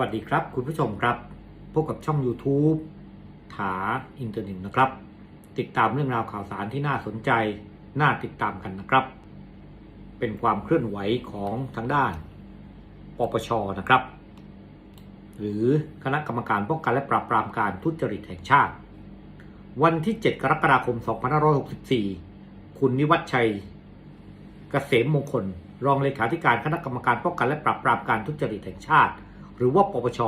วัสดีครับคุณผู้ชมครับพบกับช่อง YouTube ถาอินเทอร์เน็ตนะครับ ติดตามเรื่องราวข่าวสารที่น่าสนใจ น่าติดตามกันนะครับ เป็นความเคลื่อนไหวของทางด้านปปชนะครับ หรือคณะกรรมการป้องกันและปราบปรามการทุจริตแห่งชาติ วันที่ 7 กรกฎาคม 2564 คุณนิวัฒชัยเกษมมงคล รองเลขาธิการคณะกรรมการป้องกันและปราบปรามการทุจริตแห่งชาติ หรือว่าปปช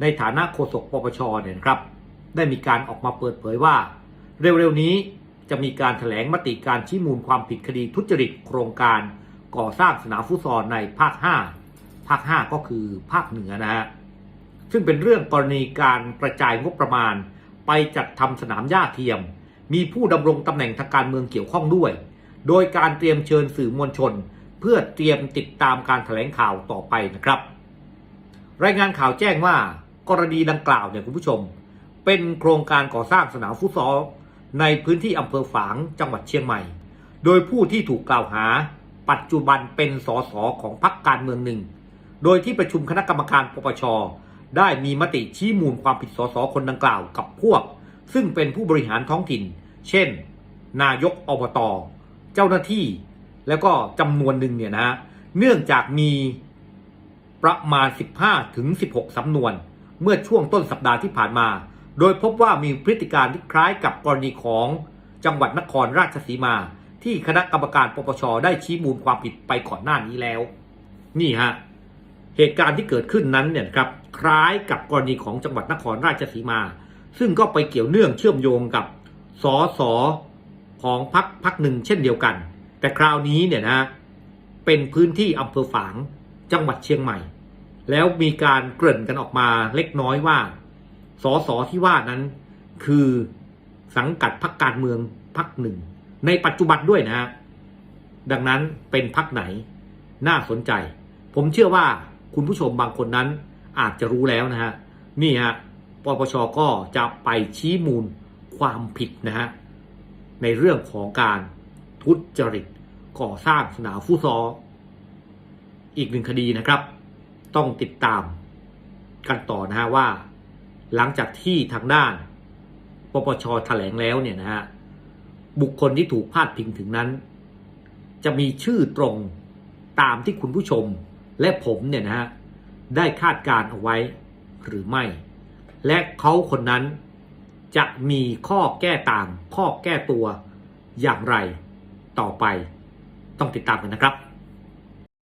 ในฐานะโฆษกปปชเนี่ยนะครับ ได้มีการออกมาเปิดเผยว่า เร็วๆนี้จะมีการถแถลงมติการชี้มูลความผิดคดีทุจริตโครงการก่อสร้างสนามฟุตซอลในภาค 5 ภาค 5 ก็คือภาคเหนือนะฮะ ซึ่งเป็นเรื่องกรณีการกระจายงบประมาณ ไปจัดทำสนามหญ้าเทียม มีผู้ดำรงตำแหน่งทางการเมืองเกี่ยวข้องด้วย โดยการเตรียมเชิญสื่อมวลชน เพื่อเตรียมติดตามการถแถลงข่าวต่อไปนะครับ รายงานข่าวแจ้งว่ากรณีดังกล่าวเนี่ยคุณผู้ชม เป็นโครงการก่อสร้างสนามฟุตซอลในพื้นที่อำเภอฝางจังหวัดเชียงใหม่ โดยผู้ที่ถูกกล่าวหา ปัจจุบันเป็นสสของพรรคการเมืองหนึ่ง โดยที่ประชุมคณะกรรมการปปชได้มีมติชี้มูลความผิดสสคนดังกล่าวกับพวก ซึ่งเป็นผู้บริหารท้องถิ่น เช่น นายกอบต เจ้าหน้าที่ แล้วก็จำนวนหนึ่งเนี่ยนะฮะเนื่องจากมี ประมาณ 15ถึง16 สำนวน เมื่อช่วงต้นสัปดาห์ที่ผ่านมา โดยพบว่ามีพฤติการที่คล้ายกับกรณีของจังหวัดนครราชสีมา ที่คณะกรรมการปปชได้ชี้มูลความผิดไปก่อนหน้านี้แล้ว นี่ฮะเหตุการณ์ที่เกิดขึ้นนั้นเนี่ยครับคล้ายกับกรณีของจังหวัดนครราชสีมา ซึ่งก็ไปเกี่ยวเนื่องเชื่อมโยงกับสอสอของพักพักหนึ่งเช่นเดียวกัน แต่คราวนี้เนี่ยนะเป็นพื้นที่อำเภอฝางจังหวัดเชียงใหม่ แล้วมีการเกริ่นกันออกมาเล็กน้อยว่าสอสอที่ว่านั้น คือสังกัดพักการเมืองพักหนึ่ง ในปัจจุบันด้วยนะฮะดังนั้นเป็นพักไหนน่าสนใจ ผมเชื่อว่าคุณผู้ชมบางคนนั้นอาจจะรู้แล้วนะฮะนี่ฮะปปชก็จะไปชี้มูลความผิดนะฮะในเรื่องของการทุจริตก่อสร้างสนามฟุตซอลอีกหนึ่งคดีนะครับ ต้องติดตามกันต่อนะฮะว่า หลังจากที่ทางด้านปปชแถลงแล้วเนี่ยนะฮะบุคคลที่ถูกพาดพิงถึงนั้น จะมีชื่อตรงตามที่คุณผู้ชมและผมเนี่ยนะฮะได้คาดการเอาไว้หรือไม่ และเขาคนนั้นจะมีข้อแก้ต่างข้อแก้ตัวอย่างไรต่อไป ต้องติดตามกันนะครับ